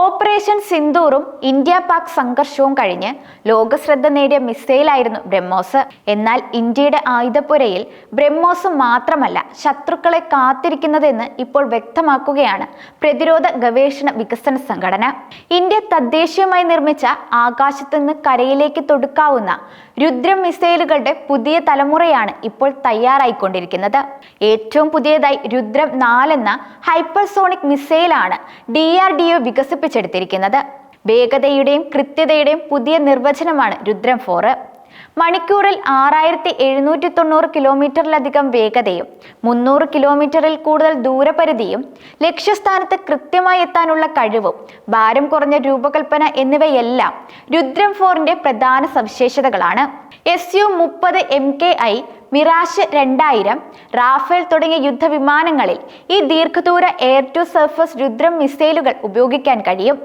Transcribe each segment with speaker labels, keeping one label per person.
Speaker 1: Operation സിന്ദൂറും India Pak സംഘർഷവും കഴിഞ്ഞ് ലോകശ്രദ്ധ നേടിയ മിസൈലായിരുന്നു ബ്രഹ്മോസ്. എന്നാൽ ഇന്ത്യയുടെ ആയുധപ്പുരയിൽ ബ്രഹ്മോസ് മാത്രമല്ല ശത്രുക്കളെ കാത്തിരിക്കുന്നതെന്ന് ഇപ്പോൾ വ്യക്തമാക്കുകയാണ് പ്രതിരോധ ഗവേഷണ വികസന സംഘടന. ഇന്ത്യ തദ്ദേശീയമായി നിർമ്മിച്ച ആകാശത്ത് നിന്ന് കരയിലേക്ക് തൊടുക്കാവുന്ന രുദ്ര മിസൈലുകളുടെ പുതിയ തലമുറയാണ് ഇപ്പോൾ തയ്യാറായിക്കൊണ്ടിരിക്കുന്നത്. ഏറ്റവും പുതിയതായി രുദ്രം നാലെന്ന ഹൈപ്പർസോണിക് മിസൈലാണ് ഡി ആർ ഡി ഒ വികസിപ്പിച്ചെടുത്തിരിക്കുന്നത്. വേഗതയുടെയും കൃത്യതയുടെയും പുതിയ നിർവചനമാണ് രുദ്രം ഫോറ്. മണിക്കൂറിൽ ആറായിരത്തി എഴുന്നൂറ്റി തൊണ്ണൂറ് കിലോമീറ്ററിലധികം വേഗതയും മുന്നൂറ് കിലോമീറ്ററിൽ കൂടുതൽ ദൂരപരിധിയും ലക്ഷ്യസ്ഥാനത്ത് കൃത്യമായി എത്താനുള്ള കഴിവും ഭാരം കുറഞ്ഞ രൂപകൽപ്പന എന്നിവയെല്ലാം രുദ്രം ഫോറിന്റെ പ്രധാന സവിശേഷതകളാണ്. എസ് യു മുപ്പത് എം കെ ഐ മിറാഷ് രണ്ടായിരം റാഫേൽ തുടങ്ങിയ യുദ്ധവിമാനങ്ങളിൽ ഈ ദീർഘദൂര എയർ ടു സർഫസ് രുദ്രം മിസൈലുകൾ ഉപയോഗിക്കാൻ കഴിയും.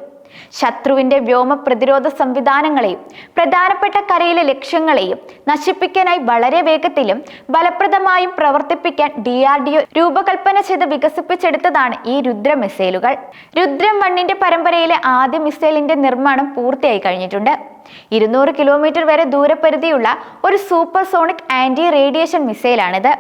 Speaker 1: ശത്രുവിന്റെ വ്യോമ പ്രതിരോധ സംവിധാനങ്ങളെയും പ്രധാനപ്പെട്ട കരയിലെ ലക്ഷ്യങ്ങളെയും നശിപ്പിക്കാനായി വളരെ വേഗത്തിലും ഫലപ്രദമായും പ്രവർത്തിപ്പിക്കാൻ ഡി ആർ ഡി ഒ രൂപകൽപ്പന ചെയ്ത് വികസിപ്പിച്ചെടുത്തതാണ് ഈ രുദ്ര മിസൈലുകൾ. രുദ്രം വണ്ണിന്റെ പരമ്പരയിലെ ആദ്യ മിസൈലിന്റെ നിർമ്മാണം പൂർത്തിയായി കഴിഞ്ഞിട്ടുണ്ട്. ഇരുന്നൂറ് കിലോമീറ്റർ വരെ ദൂരപരിധിയുള്ള ഒരു സൂപ്പർസോണിക് ആന്റി റേഡിയേഷൻ മിസൈലാണിത്.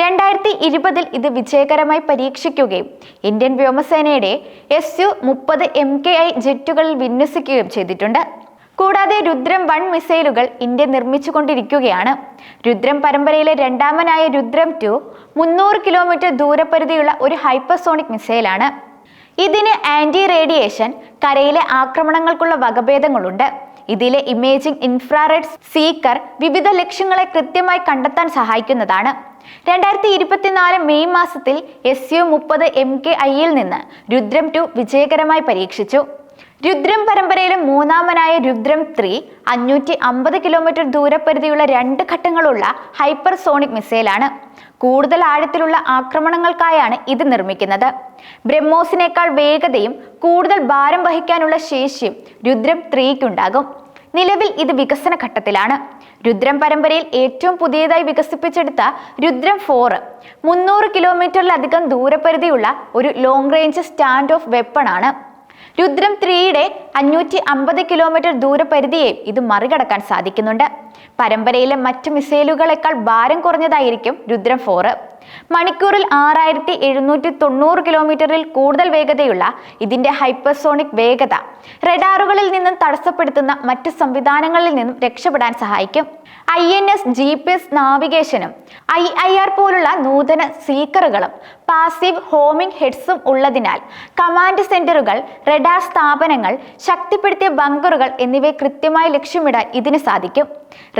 Speaker 1: രണ്ടായിരത്തി ഇരുപതിൽ ഇത് വിജയകരമായി പരീക്ഷിക്കുകയും ഇന്ത്യൻ വ്യോമസേനയുടെ എസ് യു മുപ്പത് എം കെ ഐ ജെറ്റുകളിൽ വിന്യസിക്കുകയും ചെയ്തിട്ടുണ്ട്. കൂടാതെ രുദ്രം വൺ മിസൈലുകൾ ഇന്ത്യ നിർമ്മിച്ചുകൊണ്ടിരിക്കുകയാണ്. രുദ്രം പരമ്പരയിലെ രണ്ടാമനായ രുദ്രം ടു മുന്നൂറ് കിലോമീറ്റർ ദൂരപരിധിയുള്ള ഒരു ഹൈപ്പർസോണിക് മിസൈലാണ്. ഇതിന് ആന്റി റേഡിയേഷൻ കരയിലെ ആക്രമണങ്ങൾക്കുള്ള വകഭേദങ്ങളുണ്ട്. ഇതിലെ ഇമേജിംഗ് ഇൻഫ്രാറെഡ് സീക്കർ വിവിധ ലക്ഷ്യങ്ങളെ കൃത്യമായി കണ്ടെത്താൻ സഹായിക്കുന്നതാണ്. രണ്ടായിരത്തി ഇരുപത്തിനാല് മെയ് മാസത്തിൽ എസ് യു മുപ്പത് എം കെ ഐയിൽ നിന്ന് രുദ്രം ടു വിജയകരമായി പരീക്ഷിച്ചു. രുദ്രം പരമ്പരയിലെ മൂന്നാമനായ രുദ്രം ത്രീ അഞ്ഞൂറ്റി അമ്പത് കിലോമീറ്റർ ദൂരപരിധിയുള്ള രണ്ട് ഘട്ടങ്ങളുള്ള ഹൈപ്പർ സോണിക് മിസൈലാണ്. കൂടുതൽ ആഴത്തിലുള്ള ആക്രമണങ്ങൾക്കായാണ് ഇത് നിർമ്മിക്കുന്നത്. ബ്രഹ്മോസിനേക്കാൾ വേഗതയും കൂടുതൽ ഭാരം വഹിക്കാനുള്ള ശേഷിയും രുദ്രം ത്രീക്കുണ്ടാകും. നിലവിൽ ഇത് വികസന ഘട്ടത്തിലാണ്. രുദ്രം പരമ്പരയിൽ ഏറ്റവും പുതിയതായി വികസിപ്പിച്ചെടുത്ത രുദ്രം ഫോർ മുന്നൂറ് കിലോമീറ്ററിലധികം ദൂരപരിധിയുള്ള ഒരു long range stand off weapon ആണ്. രുദ്രം ത്രീയുടെ അഞ്ഞൂറ്റി അമ്പത് കിലോമീറ്റർ ദൂരപരിധിയെ ഇത് മറികടക്കാൻ സാധിക്കുന്നുണ്ട്. പരമ്പരയിലെ മറ്റ് മിസൈലുകളെക്കാൾ ഭാരം കുറഞ്ഞതായിരിക്കും രുദ്രം ഫോറ് മണിക്കൂറിൽ ആറായിരത്തി എഴുന്നൂറ്റി തൊണ്ണൂറ് കിലോമീറ്ററിൽ കൂടുതൽ വേഗതയുള്ള ഇതിന്റെ ഹൈപ്പർസോണിക് വേഗത റഡാറുകളിൽ നിന്നും തടസ്സപ്പെടുത്തുന്ന മറ്റ് സംവിധാനങ്ങളിൽ നിന്നും രക്ഷപ്പെടാൻ സഹായിക്കും. I N S G P S നാവിഗേഷനും I I R പോലുള്ള നൂതന സീക്കറുകളും പാസീവ് ഹോമിംഗ് ഹെഡ്സും ഉള്ളതിനാൽ കമാൻഡ് സെന്ററുകൾ റഡാർ സ്ഥാപനങ്ങൾ ശക്തിപ്പെടുത്തിയ ബങ്കറുകൾ എന്നിവയെ കൃത്യമായി ലക്ഷ്യമിടാൻ ഇതിന് സാധിക്കും.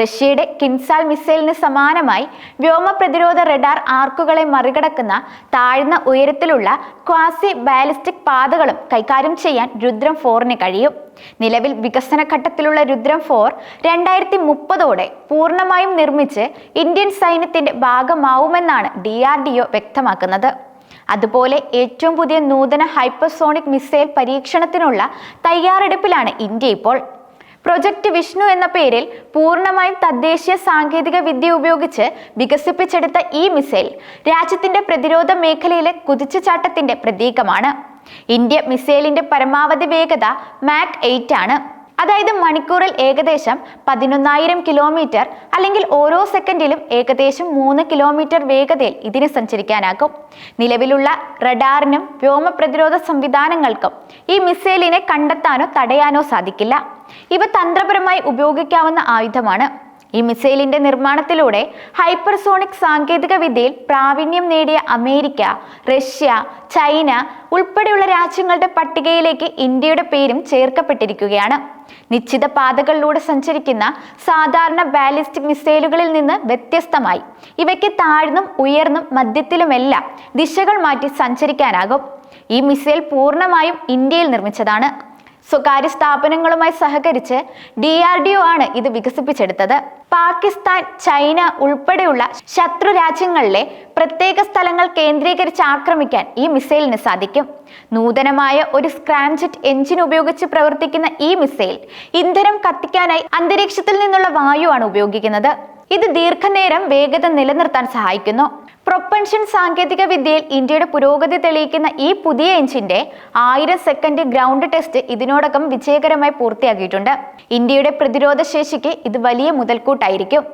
Speaker 1: റഷ്യയുടെ കിൻസാൽ മിസൈലിന് സമാനമായി വ്യോമ പ്രതിരോധ റഡാർ ആർക്കുകളെ മറികടക്കുന്ന താഴ്ന്ന ഉയരത്തിലുള്ള ക്വാസി ബാലിസ്റ്റിക് പാതകളും കൈകാര്യം ചെയ്യാൻ രുദ്രം ഫോറിന് കഴിയും. നിലവിൽ വികസന ഘട്ടത്തിലുള്ള രുദ്രം ഫോർ രണ്ടായിരത്തി മുപ്പതോടെ പൂർണമായും നിർമ്മിച്ച് ഇന്ത്യൻ സൈന്യത്തിന്റെ ഭാഗമാവുമെന്നാണ് ഡി ആർ ഡി ഒ വ്യക്തമാക്കുന്നത്. അതുപോലെ ഏറ്റവും പുതിയ നൂതന ഹൈപ്പർസോണിക് മിസൈൽ പരീക്ഷണത്തിനുള്ള തയ്യാറെടുപ്പിലാണ് ഇന്ത്യ ഇപ്പോൾ പ്രൊജക്ട് വിഷ്ണു എന്ന പേരിൽ പൂർണമായും തദ്ദേശീയ സാങ്കേതിക വിദ്യ ഉപയോഗിച്ച് വികസിപ്പിച്ചെടുത്ത ഈ മിസൈൽ രാജ്യത്തിന്റെ പ്രതിരോധ മേഖലയിലെ കുതിച്ചുചാട്ടത്തിന്റെ പ്രതീകമാണ്. ഇന്ത്യ മിസൈലിന്റെ പരമാവധി വേഗത മാക് എയ്റ്റ് ആണ്. അതായത് മണിക്കൂറിൽ ഏകദേശം പതിനൊന്നായിരം കിലോമീറ്റർ അല്ലെങ്കിൽ ഓരോ സെക്കൻഡിലും ഏകദേശം മൂന്ന് കിലോമീറ്റർ വേഗതയിൽ ഇതിന് സഞ്ചരിക്കാനാകും. നിലവിലുള്ള റഡാറിനും വ്യോമ പ്രതിരോധ സംവിധാനങ്ങൾക്കും ഈ മിസൈലിനെ കണ്ടെത്താനോ തടയാനോ സാധിക്കില്ല. ഇവ തന്ത്രപരമായി ഉപയോഗിക്കാവുന്ന ആയുധമാണ്. ഈ മിസൈലിന്റെ നിർമ്മാണത്തിലൂടെ ഹൈപ്പർസോണിക് സാങ്കേതിക വിദ്യയിൽ പ്രാവീണ്യം നേടിയ അമേരിക്ക റഷ്യ ചൈന ഉൾപ്പെടെയുള്ള രാജ്യങ്ങളുടെ പട്ടികയിലേക്ക് ഇന്ത്യയുടെ പേരും ചേർക്കപ്പെട്ടിരിക്കുകയാണ്. നിശ്ചിത പാതകളിലൂടെ സഞ്ചരിക്കുന്ന സാധാരണ ബാലിസ്റ്റിക് മിസൈലുകളിൽ നിന്ന് വ്യത്യസ്തമായി. ഇവയ്ക്ക് താഴ്ന്നും ഉയർന്നും മധ്യത്തിലുമെല്ലാം ദിശകൾ മാറ്റി സഞ്ചരിക്കാനാകും. ഈ മിസൈൽ പൂർണമായും ഇന്ത്യയിൽ നിർമ്മിച്ചതാണ്. സ്വകാര്യ സ്ഥാപനങ്ങളുമായി സഹകരിച്ച് ഡി ആർ ഡി ഒ ആണ് ഇത് വികസിപ്പിച്ചെടുത്തത്. പാകിസ്ഥാൻ ചൈന ഉൾപ്പെടെയുള്ള ശത്രു രാജ്യങ്ങളിലെ പ്രത്യേക സ്ഥലങ്ങൾ കേന്ദ്രീകരിച്ച് ആക്രമിക്കാൻ ഈ മിസൈലിന് സാധിക്കും. നൂതനമായ ഒരു സ്ക്രാംജെറ്റ് എഞ്ചിൻ ഉപയോഗിച്ച് പ്രവർത്തിക്കുന്ന ഈ മിസൈൽ ഇന്ധനം കത്തിക്കാനായി അന്തരീക്ഷത്തിൽ നിന്നുള്ള വായുവാണ് ഉപയോഗിക്കുന്നത്. ഇത് ദീർഘനേരം വേഗത നിലനിർത്താൻ സഹായിക്കുന്നു. പ്രൊപ്പൻഷൻ സാങ്കേതിക വിദ്യയിൽ ഇന്ത്യയുടെ പുരോഗതി തെളിയിക്കുന്ന ഈ പുതിയ എഞ്ചിന്റെ ആയിരം സെക്കൻഡ് ഗ്രൗണ്ട് ടെസ്റ്റ് ഇതിനോടകം വിജയകരമായി പൂർത്തിയാക്കിയിട്ടുണ്ട്. ഇന്ത്യയുടെ പ്രതിരോധ ശേഷിക്ക് ഇത് വലിയ മുതൽക്കൂട്ടായിരിക്കും.